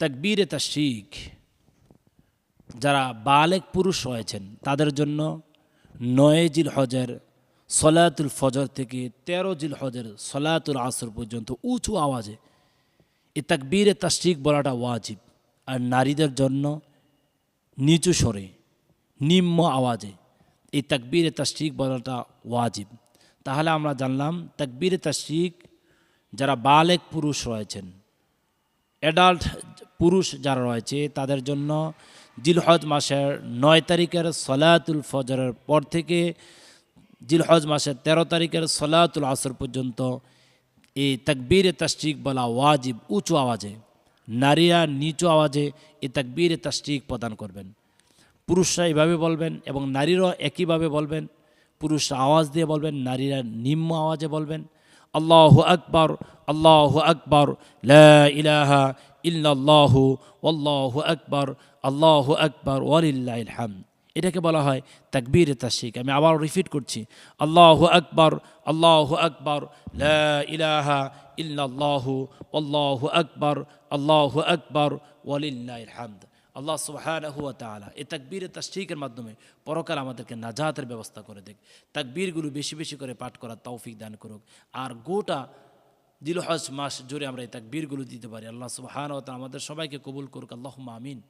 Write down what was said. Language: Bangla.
তাকবীরে তাশরিক, যারা বালেক পুরুষ রয়েছেন, তাদের জন্য নয় জিল হজের সলাতুল ফজর থেকে তেরো জিল হজের সলাতুল আসর পর্যন্ত উঁচু আওয়াজে এই তাকবীরে তাশরিক বলাটা ওয়াজিব। আর নারীদের জন্য নিচু স্বরে, নিম্ন আওয়াজে এই তাকবীরে তাশরিক বলাটা ওয়াজিব। তাহলে আমরা জানলাম তাকবীরে তাশরিক যারা বালেক পুরুষ রয়েছেন অ্যাডাল্ট পুরুষ যারা রয়েছে, তাদের জন্য জিলহজ মাসের নয় তারিখের সলাতুল ফজরের পর থেকে জিলহজ মাসের তেরো তারিখের সলাতুল আসর পর্যন্ত এই তাকবীরে তাশরিক বলা ওয়াজিব, উঁচু আওয়াজে, নারীরা নিচু আওয়াজে এই তাকবীরে তাশরিক প্রদান করবেন। পুরুষরা এভাবে বলবেন এবং নারীরাও একইভাবে বলবেন। পুরুষরা আওয়াজ দিয়ে বলবেন, নারীরা নিম্ন আওয়াজে বলবেন। আল্লাহ আকবর আল্লাহ আকবর লা ইলাহা ইল্লাল্লাহু আল্লাহু আকবর আল্লাহ আকবর ওয়ালিল্লাহিল হামদ এটাকে বলা হয় তাকবীর তাশরিক আমি আবার রিপিট করছি আল্লাহু আকবর আল্লাহু আকবর লা ইলাহা ইল্লাল্লাহু আল্লাহু আকবর আল্লাহু আকবর ওয়ালিল্লাহিল হামদ আল্লাহ সোহান ওয়া তাআলা তাকবীরের তাকবীর তাশরিকের মাধ্যমে পরকাল আমাদেরকে নাজাতের ব্যবস্থা করে দেখ। তাকবীরগুলো বেশি বেশি করে পাঠ করার তৌফিক দান করুক। আর গোটা দিলহজ মাস জুড়ে আমরা এই তাকবীরগুলো দিতে পারি। আল্লাহ ওয়া আমাদের সবাইকে কবুল করুক। আল্লাহ আমিন।